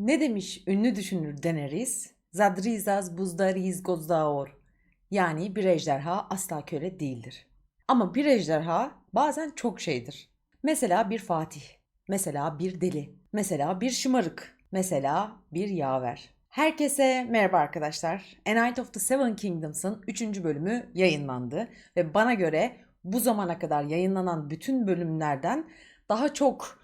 Ne demiş ünlü düşünür Daenerys? Zadrizas buzdariz gozdaor. Yani bir ejderha asla köle değildir. Ama bir ejderha bazen çok şeydir. Mesela bir fatih, mesela bir deli, mesela bir şımarık, mesela bir yaver. Herkese merhaba arkadaşlar. A Night of the Seven Kingdoms'ın 3. bölümü yayınlandı ve bana göre bu zamana kadar yayınlanan bütün bölümlerden daha çok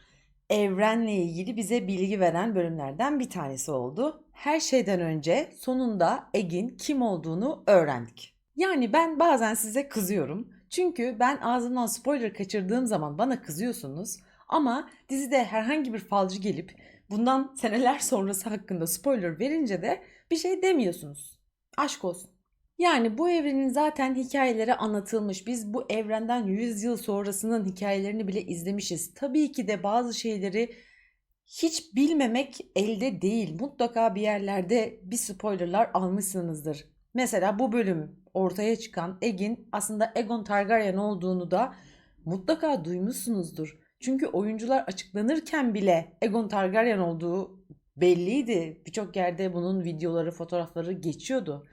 evrenle ilgili bize bilgi veren bölümlerden bir tanesi oldu. Her şeyden önce sonunda Egg'in kim olduğunu öğrendik. Yani ben bazen size kızıyorum. Çünkü ben ağzımdan spoiler kaçırdığım zaman bana kızıyorsunuz. Ama dizide herhangi bir falcı gelip bundan seneler sonrası hakkında spoiler verince de bir şey demiyorsunuz. Aşk olsun. Yani bu evrenin zaten hikayeleri anlatılmış. Biz bu evrenden 100 yıl sonrasının hikayelerini bile izlemişiz. Tabii ki de bazı şeyleri hiç bilmemek elde değil. Mutlaka bir yerlerde bir spoilerlar almışsınızdır. Mesela bu bölüm ortaya çıkan Egg'in aslında Aegon Targaryen olduğunu da mutlaka duymuşsunuzdur. Çünkü oyuncular açıklanırken bile Aegon Targaryen olduğu belliydi. Birçok yerde bunun videoları, fotoğrafları geçiyordu.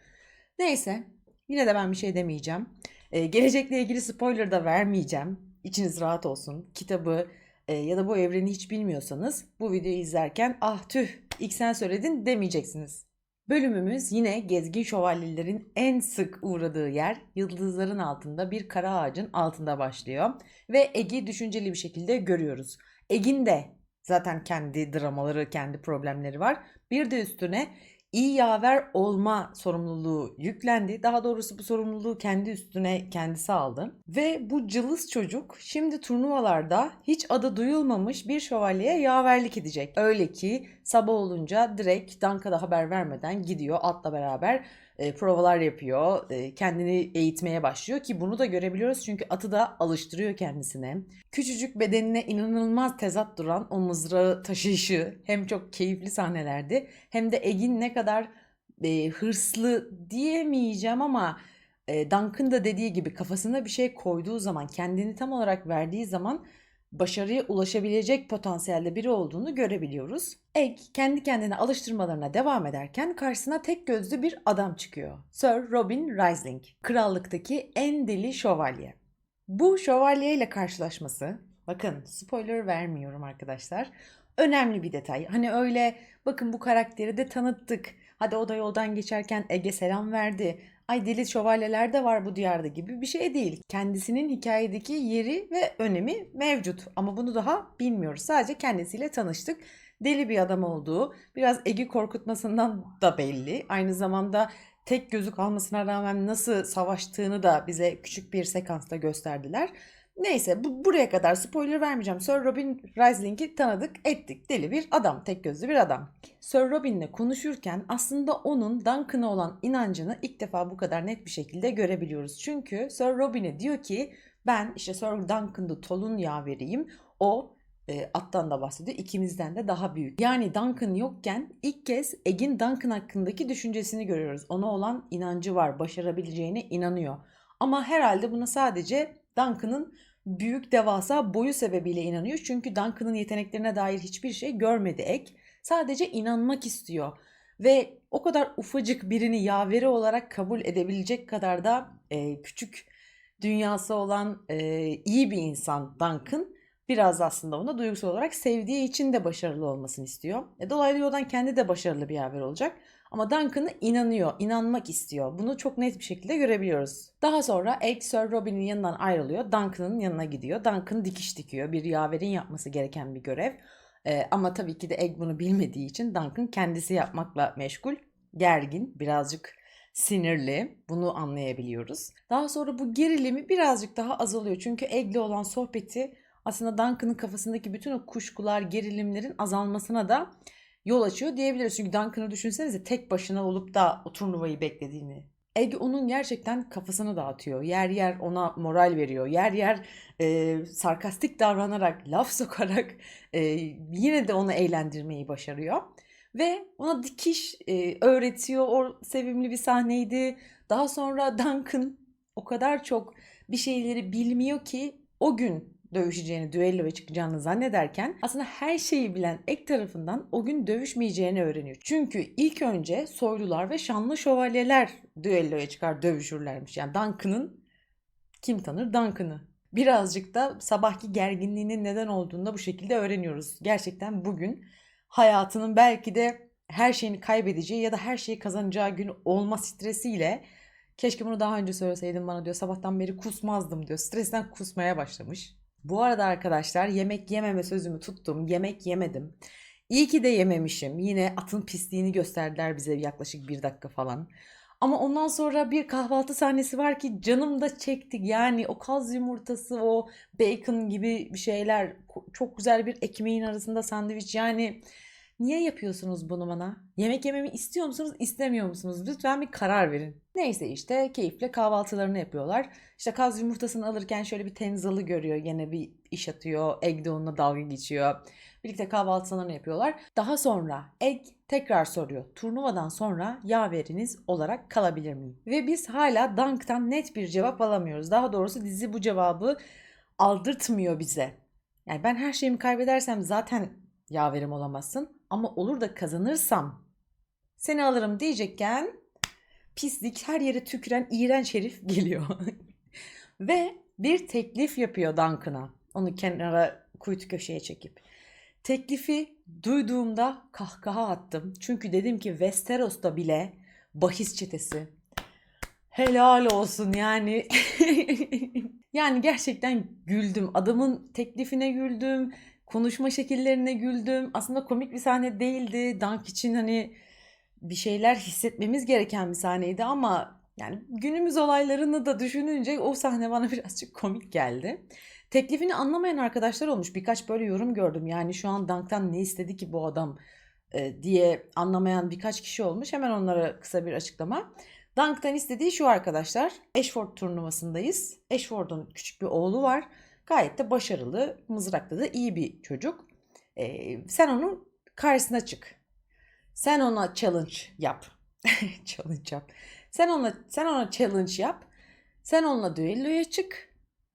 Neyse, yine de ben bir şey demeyeceğim. Ee, gelecekle ilgili spoiler da vermeyeceğim. İçiniz rahat olsun. Kitabı e, ya da bu evreni hiç bilmiyorsanız bu videoyu izlerken ah tüh ilk sen söyledin demeyeceksiniz. Bölümümüz yine gezgin şövalyelerin en sık uğradığı yer yıldızların altında bir kara ağacın altında başlıyor. Ve Eg'i düşünceli bir şekilde görüyoruz. Eg'in de zaten kendi dramaları, kendi problemleri var. Bir de üstüne iyi yaver olma sorumluluğu yüklendi. Daha doğrusu bu sorumluluğu kendi üstüne kendisi aldı. Ve bu cılız çocuk şimdi turnuvalarda hiç adı duyulmamış bir şövalyeye yaverlik edecek. Öyle ki sabah olunca direkt Danka'da haber vermeden gidiyor atla beraber e, provalar yapıyor, e, kendini eğitmeye başlıyor ki bunu da görebiliyoruz çünkü atı da alıştırıyor kendisine. Küçücük bedenine inanılmaz tezat duran o mızrağı taşıyışı hem çok keyifli sahnelerdi hem de Egin ne kadar e, hırslı diyemeyeceğim ama e, Duncan da dediği gibi kafasına bir şey koyduğu zaman kendini tam olarak verdiği zaman başarıya ulaşabilecek potansiyelde biri olduğunu görebiliyoruz. Egg kendi kendine alıştırmalarına devam ederken karşısına tek gözlü bir adam çıkıyor. Sir Robin Rising, krallıktaki en deli şövalye. Bu şövalye ile karşılaşması, bakın spoiler vermiyorum arkadaşlar, önemli bir detay. Hani öyle bakın bu karakteri de tanıttık. Hadi o da yoldan geçerken Ege selam verdi ay deli şövalyeler de var bu diyarda gibi bir şey değil. Kendisinin hikayedeki yeri ve önemi mevcut ama bunu daha bilmiyoruz. Sadece kendisiyle tanıştık. Deli bir adam olduğu, biraz Egi korkutmasından da belli. Aynı zamanda tek gözü kalmasına rağmen nasıl savaştığını da bize küçük bir sekansta gösterdiler. Neyse bu, buraya kadar spoiler vermeyeceğim. Sir Robin Risling'i tanıdık ettik. Deli bir adam, tek gözlü bir adam. Sir Robin'le konuşurken aslında onun Duncan'a olan inancını ilk defa bu kadar net bir şekilde görebiliyoruz. Çünkü Sir Robin'e diyor ki ben işte Sir Duncan'da Tol'un yaveriyim. O e, attan da bahsediyor. ikimizden de daha büyük. Yani Duncan yokken ilk kez Egg'in Duncan hakkındaki düşüncesini görüyoruz. Ona olan inancı var. Başarabileceğine inanıyor. Ama herhalde buna sadece Duncan'ın büyük devasa boyu sebebiyle inanıyor. Çünkü Duncan'ın yeteneklerine dair hiçbir şey görmedi Ek. Sadece inanmak istiyor. Ve o kadar ufacık birini yaveri olarak kabul edebilecek kadar da e, küçük dünyası olan e, iyi bir insan Duncan. Biraz aslında ona duygusal olarak sevdiği için de başarılı olmasını istiyor. E, dolaylı yoldan kendi de başarılı bir yaver olacak. Ama Duncan'a inanıyor, inanmak istiyor. Bunu çok net bir şekilde görebiliyoruz. Daha sonra Egg Sir Robin'in yanından ayrılıyor. Duncan'ın yanına gidiyor. Duncan dikiş dikiyor. Bir yaverin yapması gereken bir görev. Ee, ama tabii ki de Egg bunu bilmediği için Duncan kendisi yapmakla meşgul. Gergin, birazcık sinirli. Bunu anlayabiliyoruz. Daha sonra bu gerilimi birazcık daha azalıyor. Çünkü Egg'le olan sohbeti aslında Duncan'ın kafasındaki bütün o kuşkular, gerilimlerin azalmasına da yol açıyor diyebiliriz. Çünkü Duncan'ı düşünsenize tek başına olup da o turnuvayı beklediğini. Egg onun gerçekten kafasını dağıtıyor. Yer yer ona moral veriyor. Yer yer e, sarkastik davranarak, laf sokarak e, yine de onu eğlendirmeyi başarıyor. Ve ona dikiş e, öğretiyor. O sevimli bir sahneydi. Daha sonra Duncan o kadar çok bir şeyleri bilmiyor ki o gün dövüşeceğini, düelloya çıkacağını zannederken aslında her şeyi bilen ek tarafından o gün dövüşmeyeceğini öğreniyor. Çünkü ilk önce soylular ve şanlı şövalyeler düelloya çıkar dövüşürlermiş. Yani Duncan'ın kim tanır Duncan'ı. Birazcık da sabahki gerginliğinin neden olduğunu da bu şekilde öğreniyoruz. Gerçekten bugün hayatının belki de her şeyini kaybedeceği ya da her şeyi kazanacağı gün olma stresiyle keşke bunu daha önce söyleseydin bana diyor. Sabahtan beri kusmazdım diyor. Stresten kusmaya başlamış. Bu arada arkadaşlar yemek yememe sözümü tuttum. Yemek yemedim. İyi ki de yememişim. Yine atın pisliğini gösterdiler bize yaklaşık bir dakika falan. Ama ondan sonra bir kahvaltı sahnesi var ki canım da çektik. Yani o kaz yumurtası, o bacon gibi bir şeyler, çok güzel bir ekmeğin arasında sandviç. Yani niye yapıyorsunuz bunu bana? Yemek yememi istiyor musunuz, istemiyor musunuz? Lütfen bir karar verin. Neyse işte keyifle kahvaltılarını yapıyorlar. İşte kaz yumurtasını alırken şöyle bir tenzalı görüyor. Yine bir iş atıyor. Egg de onunla dalga geçiyor. Birlikte kahvaltılarını yapıyorlar. Daha sonra Egg tekrar soruyor. Turnuvadan sonra yaveriniz olarak kalabilir miyim? Ve biz hala Dunk'tan net bir cevap alamıyoruz. Daha doğrusu dizi bu cevabı aldırtmıyor bize. Yani ben her şeyimi kaybedersem zaten yaverim olamazsın. Ama olur da kazanırsam seni alırım diyecekken pislik her yere tüküren iğrenç herif geliyor. Ve bir teklif yapıyor Duncan'a. Onu kenara kuytu köşeye çekip. Teklifi duyduğumda kahkaha attım. Çünkü dedim ki Westeros'ta bile bahis çetesi. Helal olsun yani. yani gerçekten güldüm. Adamın teklifine güldüm. Konuşma şekillerine güldüm. Aslında komik bir sahne değildi. Dunk için hani bir şeyler hissetmemiz gereken bir sahneydi ama yani günümüz olaylarını da düşününce o sahne bana birazcık komik geldi. Teklifini anlamayan arkadaşlar olmuş. Birkaç böyle yorum gördüm. Yani şu an Dunk'tan ne istedi ki bu adam e, diye anlamayan birkaç kişi olmuş. Hemen onlara kısa bir açıklama. Dunk'tan istediği şu arkadaşlar. Ashford turnuvasındayız. Ashford'un küçük bir oğlu var. Gayet de başarılı. Mızrakta da iyi bir çocuk. E, sen onun karşısına çık. Sen ona challenge yap. challenge yap. Sen ona sen ona challenge yap. Sen onunla düelloya çık.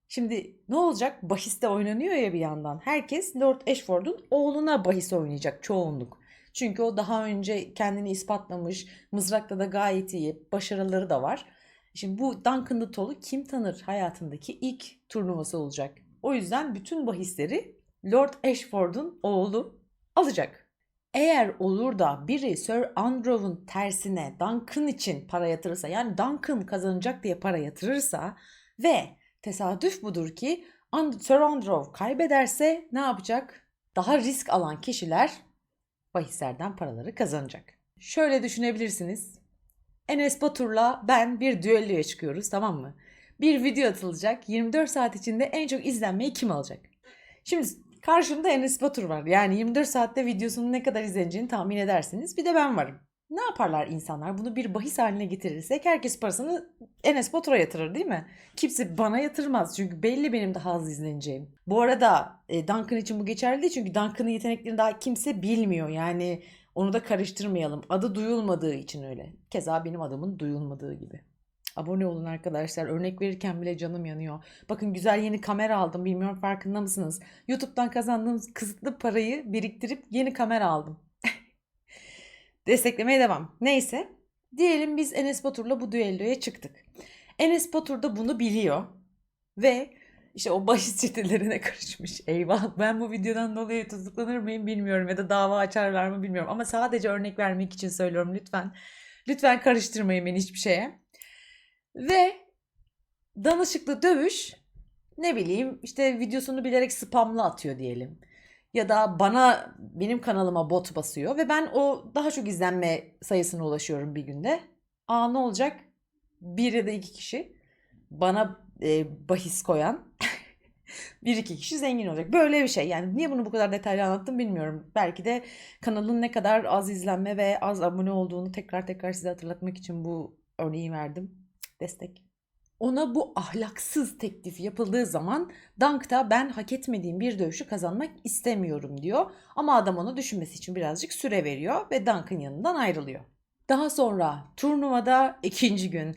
Şimdi ne olacak? Bahiste oynanıyor ya bir yandan. Herkes Lord Ashford'un oğluna bahis oynayacak çoğunluk. Çünkü o daha önce kendini ispatlamış. Mızrakta da gayet iyi. Başarıları da var. Şimdi bu Duncan Duttol'u kim tanır hayatındaki ilk turnuvası olacak. O yüzden bütün bahisleri Lord Ashford'un oğlu alacak. Eğer olur da biri Sir Andrew'un tersine Duncan için para yatırırsa yani Duncan kazanacak diye para yatırırsa ve tesadüf budur ki Sir Andrew kaybederse ne yapacak? Daha risk alan kişiler bahislerden paraları kazanacak. Şöyle düşünebilirsiniz. Enes Batur'la ben bir düelloya çıkıyoruz tamam mı? Bir video atılacak. 24 saat içinde en çok izlenmeyi kim alacak? Şimdi karşımda Enes Batur var. Yani 24 saatte videosunun ne kadar izleneceğini tahmin edersiniz. Bir de ben varım. Ne yaparlar insanlar? Bunu bir bahis haline getirirsek herkes parasını Enes Batur'a yatırır değil mi? Kimse bana yatırmaz çünkü belli benim daha az izleneceğim. Bu arada e, Duncan için bu geçerli değil çünkü Duncan'ın yeteneklerini daha kimse bilmiyor. Yani onu da karıştırmayalım. Adı duyulmadığı için öyle. Keza benim adımın duyulmadığı gibi. Abone olun arkadaşlar. Örnek verirken bile canım yanıyor. Bakın güzel yeni kamera aldım. Bilmiyorum farkında mısınız? YouTube'dan kazandığım kısıtlı parayı biriktirip yeni kamera aldım. Desteklemeye devam. Neyse. Diyelim biz Enes Batur'la bu düelloya çıktık. Enes Batur da bunu biliyor. Ve işte o bahis çetelerine karışmış. Eyvah ben bu videodan dolayı tutuklanır mıyım bilmiyorum ya da dava açarlar mı bilmiyorum. Ama sadece örnek vermek için söylüyorum lütfen. Lütfen karıştırmayın beni hiçbir şeye. Ve danışıklı dövüş ne bileyim işte videosunu bilerek spamla atıyor diyelim. Ya da bana benim kanalıma bot basıyor ve ben o daha çok izlenme sayısına ulaşıyorum bir günde. Aa ne olacak? Bir ya da iki kişi bana e, bahis koyan bir iki kişi zengin olacak. Böyle bir şey. Yani niye bunu bu kadar detaylı anlattım bilmiyorum. Belki de kanalın ne kadar az izlenme ve az abone olduğunu tekrar tekrar size hatırlatmak için bu örneği verdim. Destek. Ona bu ahlaksız teklif yapıldığı zaman Dunk da ben hak etmediğim bir dövüşü kazanmak istemiyorum diyor. Ama adam onu düşünmesi için birazcık süre veriyor ve Dunk'ın yanından ayrılıyor. Daha sonra turnuvada ikinci gün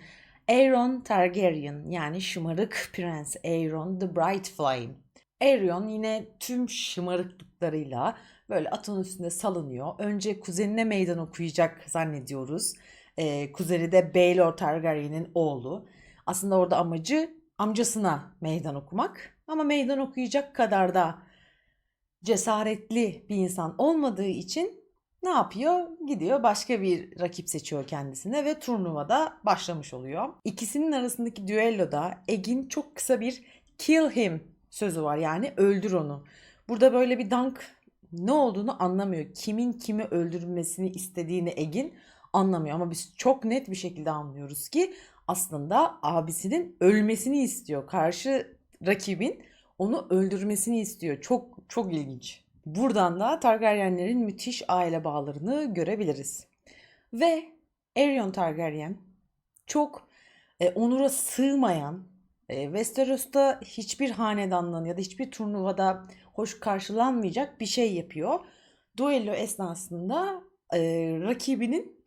Aeron Targaryen yani şımarık prens Aeron the Bright Flame Aerion yine tüm şımarıklıklarıyla böyle atın üstünde salınıyor. Önce kuzenine meydan okuyacak zannediyoruz. Ee, kuzeni de Baelor Targaryen'in oğlu. Aslında orada amacı amcasına meydan okumak. Ama meydan okuyacak kadar da cesaretli bir insan olmadığı için ne yapıyor? Gidiyor başka bir rakip seçiyor kendisine ve turnuvada başlamış oluyor. İkisinin arasındaki düelloda Egg'in çok kısa bir kill him sözü var yani öldür onu. Burada böyle bir dank ne olduğunu anlamıyor. Kimin kimi öldürmesini istediğini Egg'in anlamıyor ama biz çok net bir şekilde anlıyoruz ki aslında abisinin ölmesini istiyor. Karşı rakibin onu öldürmesini istiyor. Çok çok ilginç. Buradan da Targaryenlerin müthiş aile bağlarını görebiliriz. Ve Aerion Targaryen çok e, onura sığmayan, e, Westeros'ta hiçbir hanedanlığın ya da hiçbir turnuvada hoş karşılanmayacak bir şey yapıyor. Duello esnasında e, rakibinin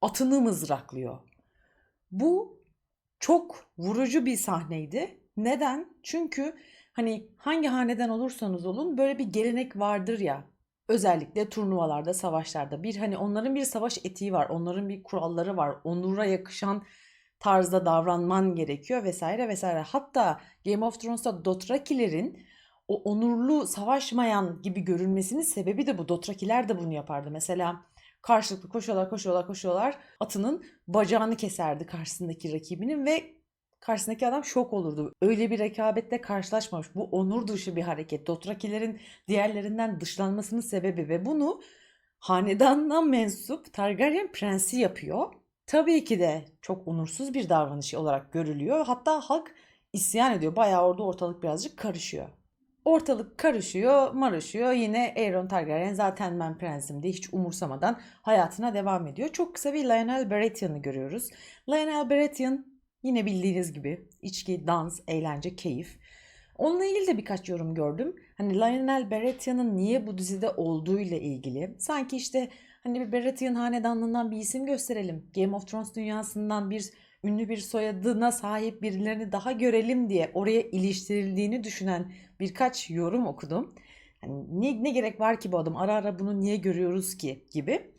atını mızraklıyor. Bu çok vurucu bir sahneydi. Neden? Çünkü hani hangi haneden olursanız olun böyle bir gelenek vardır ya. Özellikle turnuvalarda, savaşlarda bir hani onların bir savaş etiği var, onların bir kuralları var. Onura yakışan tarzda davranman gerekiyor vesaire vesaire. Hatta Game of Thrones'ta Dothrakilerin o onurlu savaşmayan gibi görünmesinin sebebi de bu. Dothrakiler de bunu yapardı. Mesela karşılıklı koşuyorlar, koşuyorlar, koşuyorlar. Atının bacağını keserdi karşısındaki rakibinin ve karşısındaki adam şok olurdu. Öyle bir rekabetle karşılaşmamış. Bu onur dışı bir hareket. Dothrakilerin diğerlerinden dışlanmasının sebebi ve bunu hanedanına mensup Targaryen prensi yapıyor. Tabii ki de çok onursuz bir davranış olarak görülüyor. Hatta halk isyan ediyor. Bayağı orada ortalık birazcık karışıyor. Ortalık karışıyor, marışıyor. Yine Aeron Targaryen zaten ben prensim diye hiç umursamadan hayatına devam ediyor. Çok kısa bir Lionel Baratheon'ı görüyoruz. Lionel Baratheon yine bildiğiniz gibi içki, dans, eğlence, keyif. Onunla ilgili de birkaç yorum gördüm. Hani Lionel Baratheon'ın niye bu dizide olduğuyla ilgili. Sanki işte hani bir Baratheon hanedanlığından bir isim gösterelim. Game of Thrones dünyasından bir ünlü bir soyadına sahip birilerini daha görelim diye oraya iliştirildiğini düşünen birkaç yorum okudum. Hani ne, ne gerek var ki bu adam ara ara bunu niye görüyoruz ki gibi.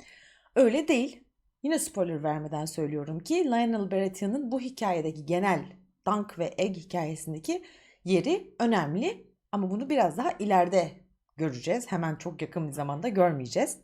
Öyle değil. Yine spoiler vermeden söylüyorum ki Lionel Baratheon'ın bu hikayedeki genel Dunk ve Egg hikayesindeki yeri önemli ama bunu biraz daha ileride göreceğiz. Hemen çok yakın bir zamanda görmeyeceğiz.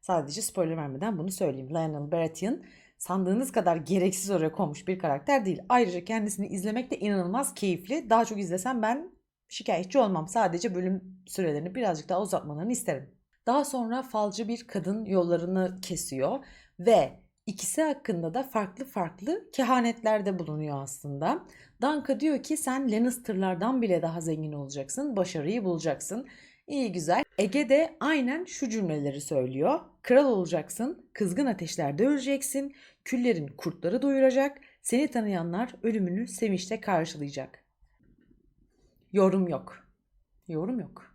Sadece spoiler vermeden bunu söyleyeyim. Lionel Baratheon sandığınız kadar gereksiz oraya konmuş bir karakter değil. Ayrıca kendisini izlemek de inanılmaz keyifli. Daha çok izlesem ben şikayetçi olmam. Sadece bölüm sürelerini birazcık daha uzatmalarını isterim. Daha sonra falcı bir kadın yollarını kesiyor ve ikisi hakkında da farklı farklı kehanetlerde bulunuyor aslında. Danka diyor ki sen Lannister'lardan bile daha zengin olacaksın, başarıyı bulacaksın. İyi güzel. Ege de aynen şu cümleleri söylüyor. Kral olacaksın, kızgın ateşlerde öleceksin, küllerin kurtları doyuracak, seni tanıyanlar ölümünü sevinçle karşılayacak. Yorum yok. Yorum yok.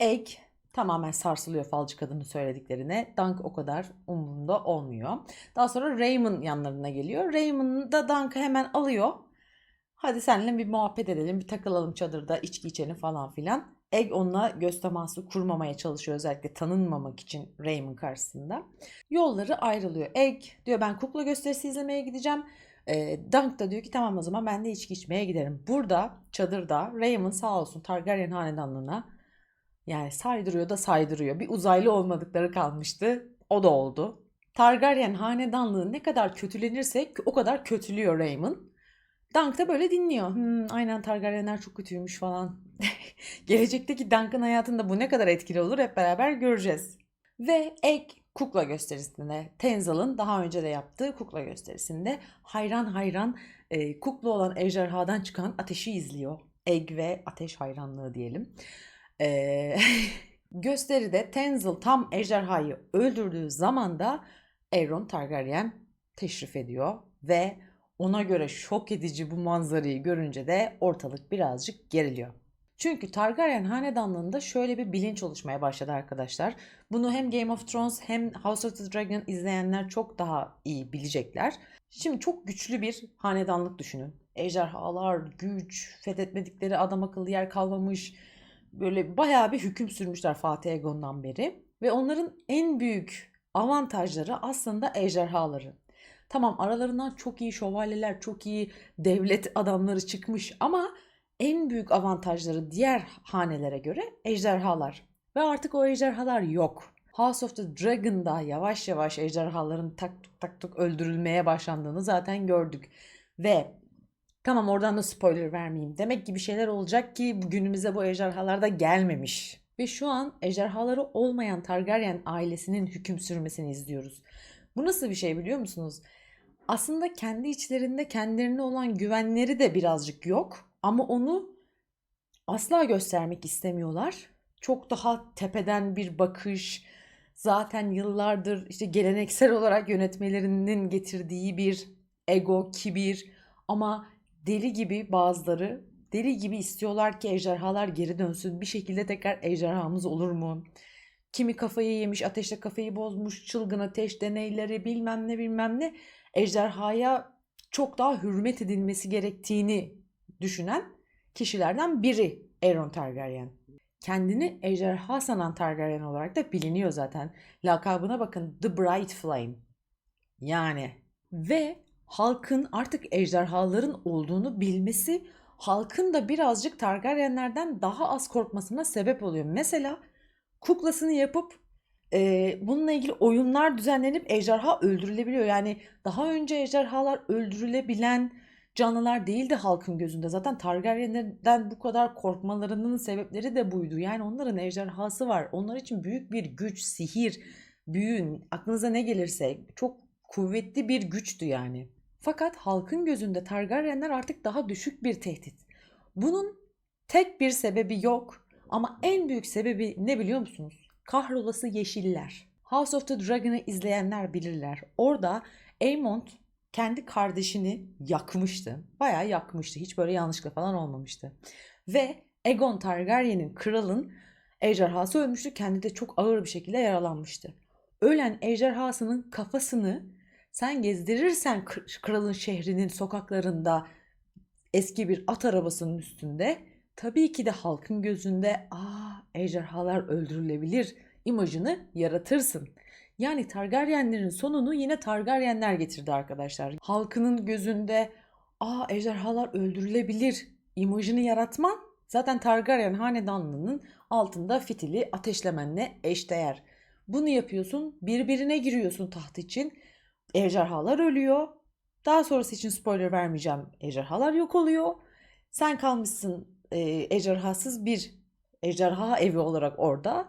Egg tamamen sarsılıyor falcı kadının söylediklerine. Dunk o kadar umurunda olmuyor. Daha sonra Raymond yanlarına geliyor. Raymond da Dunk'ı hemen alıyor. Hadi seninle bir muhabbet edelim, bir takılalım çadırda, içki içelim falan filan. Egg onunla göz teması kurmamaya çalışıyor özellikle tanınmamak için Raymond karşısında. Yolları ayrılıyor. Egg diyor ben kukla gösterisi izlemeye gideceğim. E, Dunk da diyor ki tamam o zaman ben de içki içmeye giderim. Burada çadırda Raymond sağ olsun Targaryen hanedanlığına yani saydırıyor da saydırıyor. Bir uzaylı olmadıkları kalmıştı. O da oldu. Targaryen hanedanlığı ne kadar kötülenirsek o kadar kötülüyor Raymond. Dunk da böyle dinliyor. Hmm, aynen Targaryenler çok kötüymüş falan. Gelecekteki Dunk'ın hayatında bu ne kadar etkili olur hep beraber göreceğiz. Ve Egg kukla gösterisinde Tenzal'ın daha önce de yaptığı kukla gösterisinde hayran hayran e, kukla olan ejderhadan çıkan ateşi izliyor. Egg ve ateş hayranlığı diyelim. E, gösteride Tenzal tam ejderhayı öldürdüğü zaman da Aeron Targaryen teşrif ediyor ve ona göre şok edici bu manzarayı görünce de ortalık birazcık geriliyor. Çünkü Targaryen hanedanlığında şöyle bir bilinç oluşmaya başladı arkadaşlar. Bunu hem Game of Thrones hem House of the Dragon izleyenler çok daha iyi bilecekler. Şimdi çok güçlü bir hanedanlık düşünün. Ejderhalar, güç, fethetmedikleri adam akıllı yer kalmamış. Böyle bayağı bir hüküm sürmüşler Fatih Egon'dan beri. Ve onların en büyük avantajları aslında ejderhaları. Tamam aralarından çok iyi şövalyeler, çok iyi devlet adamları çıkmış ama en büyük avantajları diğer hanelere göre ejderhalar. Ve artık o ejderhalar yok. House of the Dragon'da yavaş yavaş ejderhaların tak tuk tak tuk öldürülmeye başlandığını zaten gördük. Ve tamam oradan da spoiler vermeyeyim. Demek ki bir şeyler olacak ki günümüze bu ejderhalar da gelmemiş. Ve şu an ejderhaları olmayan Targaryen ailesinin hüküm sürmesini izliyoruz. Bu nasıl bir şey biliyor musunuz? Aslında kendi içlerinde kendilerine olan güvenleri de birazcık yok. Ama onu asla göstermek istemiyorlar. Çok daha tepeden bir bakış, zaten yıllardır işte geleneksel olarak yönetmelerinin getirdiği bir ego, kibir ama deli gibi bazıları deli gibi istiyorlar ki ejderhalar geri dönsün. Bir şekilde tekrar ejderhamız olur mu? Kimi kafayı yemiş, ateşle kafayı bozmuş, çılgın ateş deneyleri bilmem ne bilmem ne. Ejderhaya çok daha hürmet edilmesi gerektiğini düşünen kişilerden biri Aeron Targaryen. Kendini ejderha sanan Targaryen olarak da biliniyor zaten. Lakabına bakın The Bright Flame. Yani ve halkın artık ejderhaların olduğunu bilmesi halkın da birazcık Targaryenlerden daha az korkmasına sebep oluyor. Mesela kuklasını yapıp e, bununla ilgili oyunlar düzenlenip ejderha öldürülebiliyor. Yani daha önce ejderhalar öldürülebilen canlılar değildi halkın gözünde. Zaten Targaryenlerden bu kadar korkmalarının sebepleri de buydu. Yani onların ejderhası var. Onlar için büyük bir güç, sihir, büyün, aklınıza ne gelirse çok kuvvetli bir güçtü yani. Fakat halkın gözünde Targaryenler artık daha düşük bir tehdit. Bunun tek bir sebebi yok ama en büyük sebebi ne biliyor musunuz? Kahrolası yeşiller. House of the Dragon'ı izleyenler bilirler. Orada Aemond kendi kardeşini yakmıştı. Bayağı yakmıştı. Hiç böyle yanlışlıkla falan olmamıştı. Ve Aegon Targaryen'in kralın ejderhası ölmüştü. Kendi de çok ağır bir şekilde yaralanmıştı. Ölen ejderhasının kafasını sen gezdirirsen kralın şehrinin sokaklarında eski bir at arabasının üstünde tabii ki de halkın gözünde aa ejderhalar öldürülebilir imajını yaratırsın. Yani Targaryenlerin sonunu yine Targaryenler getirdi arkadaşlar. Halkının gözünde aa ejderhalar öldürülebilir imajını yaratman zaten Targaryen hanedanlığının altında fitili ateşlemenle eşdeğer. Bunu yapıyorsun birbirine giriyorsun taht için. Ejderhalar ölüyor. Daha sonrası için spoiler vermeyeceğim. Ejderhalar yok oluyor. Sen kalmışsın e, ejderhasız bir ejderha evi olarak orada.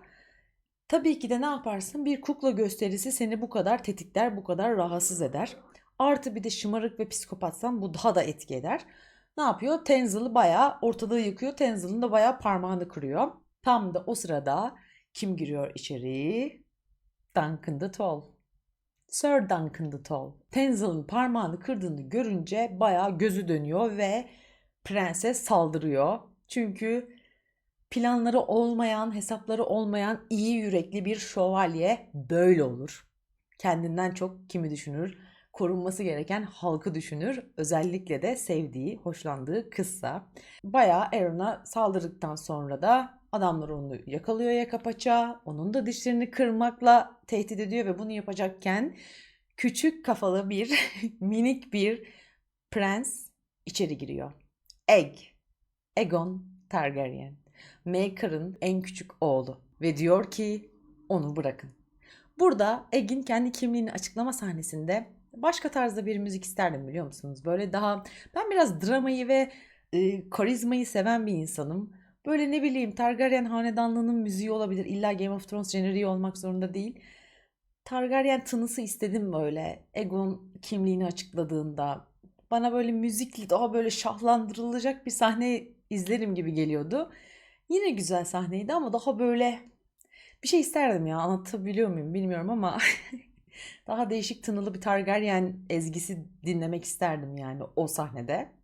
Tabii ki de ne yaparsın? Bir kukla gösterisi seni bu kadar tetikler, bu kadar rahatsız eder. Artı bir de şımarık ve psikopatsan bu daha da etki eder. Ne yapıyor? Tenzil'i bayağı ortalığı yıkıyor. Tenzil'in de bayağı parmağını kırıyor. Tam da o sırada kim giriyor içeri? Duncan the Tall. Sir Duncan the Tall. Tenzil'in parmağını kırdığını görünce bayağı gözü dönüyor ve prenses saldırıyor. Çünkü planları olmayan, hesapları olmayan iyi yürekli bir şövalye böyle olur. Kendinden çok kimi düşünür? Korunması gereken halkı düşünür. Özellikle de sevdiği, hoşlandığı kızsa. Bayağı Aaron'a saldırdıktan sonra da adamlar onu yakalıyor yaka paça. Onun da dişlerini kırmakla tehdit ediyor ve bunu yapacakken küçük kafalı bir minik bir prens içeri giriyor. Egg. Egon Targaryen. Maker'ın en küçük oğlu ve diyor ki onu bırakın. Burada Egg'in kendi kimliğini açıklama sahnesinde başka tarzda bir müzik isterdim biliyor musunuz? Böyle daha ben biraz dramayı ve e, karizmayı seven bir insanım. Böyle ne bileyim Targaryen hanedanlığının müziği olabilir. İlla Game of Thrones jeneriği olmak zorunda değil. Targaryen tınısı istedim böyle. Egon kimliğini açıkladığında. Bana böyle müzikli daha böyle şahlandırılacak bir sahne izlerim gibi geliyordu. Yine güzel sahneydi ama daha böyle bir şey isterdim ya anlatabiliyor muyum bilmiyorum ama daha değişik tınılı bir Targaryen ezgisi dinlemek isterdim yani o sahnede.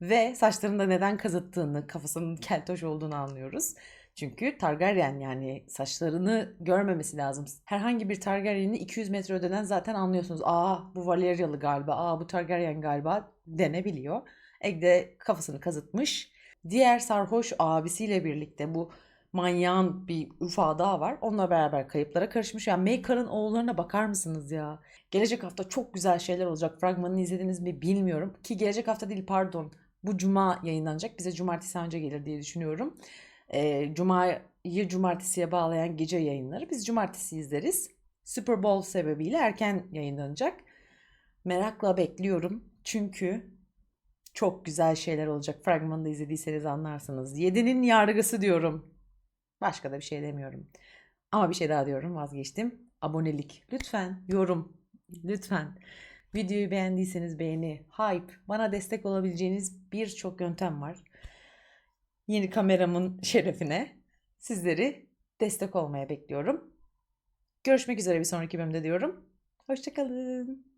Ve saçlarında neden kazıttığını, kafasının keltoş olduğunu anlıyoruz. Çünkü Targaryen yani saçlarını görmemesi lazım. Herhangi bir Targaryen'i 200 metre ödeden zaten anlıyorsunuz. Aa bu Valyrialı galiba, aa bu Targaryen galiba denebiliyor. Egg de kafasını kazıtmış. Diğer sarhoş abisiyle birlikte bu manyağın bir ufağı daha var. Onunla beraber kayıplara karışmış. Yani Maker'ın oğullarına bakar mısınız ya? Gelecek hafta çok güzel şeyler olacak. Fragmanını izlediniz mi bilmiyorum. Ki gelecek hafta değil pardon. Bu cuma yayınlanacak. Bize cumartesi önce gelir diye düşünüyorum. Ee, Cuma'yı cumartesiye bağlayan gece yayınları. Biz cumartesi izleriz. Super Bowl sebebiyle erken yayınlanacak. Merakla bekliyorum. Çünkü çok güzel şeyler olacak. Fragmanı da izlediyseniz anlarsınız. Yedinin yargısı diyorum. Başka da bir şey demiyorum. Ama bir şey daha diyorum vazgeçtim. Abonelik. Lütfen yorum. Lütfen. Videoyu beğendiyseniz beğeni, hype, bana destek olabileceğiniz birçok yöntem var. Yeni kameramın şerefine sizleri destek olmaya bekliyorum. Görüşmek üzere bir sonraki bölümde diyorum. Hoşçakalın.